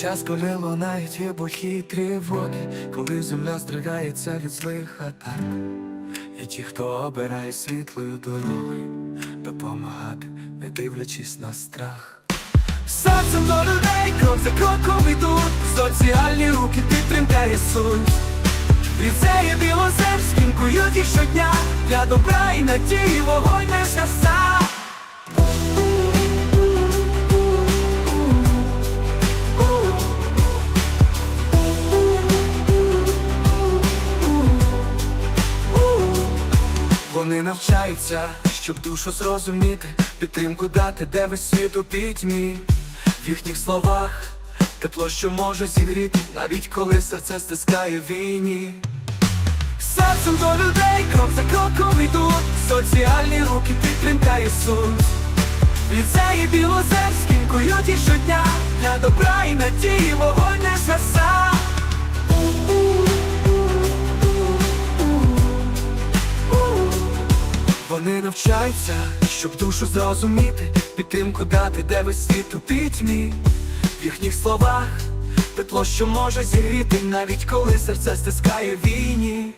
Час, коли лунають глибокі тривоги, коли земля здригається від злих атак. І ті, хто обирає світлою дорогою, допомагати, не дивлячись на страх. Серцем до людей, крок за кроком ідуть, соціальні руки підтримка і суть. Ліцеї білозерським кують їх щодня, для добра і надії вогонь не Вони навчаються, щоб душу зрозуміти, підтримку дати, де весь світ у пітьмі. В їхніх словах тепло, що може зігріти, навіть коли серце стискає війні. Серцем до людей, крок за кроком йдуть, соціальні руки підтримка і суть. Ліцеї білозерські кують їх щодня, для добра і надії вогонь Вони навчаються, щоб душу зрозуміти, підтримку дати, де весь світ у пітьмі. В їхніх словах тепло, що може зігріти, навіть коли серце стискає в війні.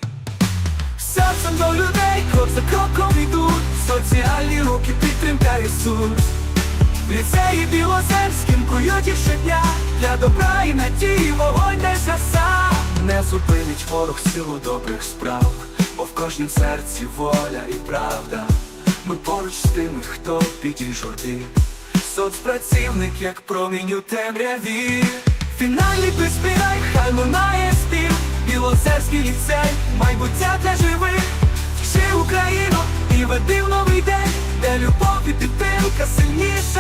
Серцем до людей, крок за кроком йдуть, соціальні руки підтримка і суть. Ліцеї білозерським кують їх щодня, для добра і надії вогонь не згаса. Не зупинить ворог силу добрих справ, в кожнім серці воля і правда. Ми поруч з тими, хто підій журди. Соцпрацівник, як промінь у темряві. Фінальний приспівай, хай лунає спів. Білозерський ліцей, майбуття для живих. Вчи Україну і веди в новий день, де любов і підтримка сильніша.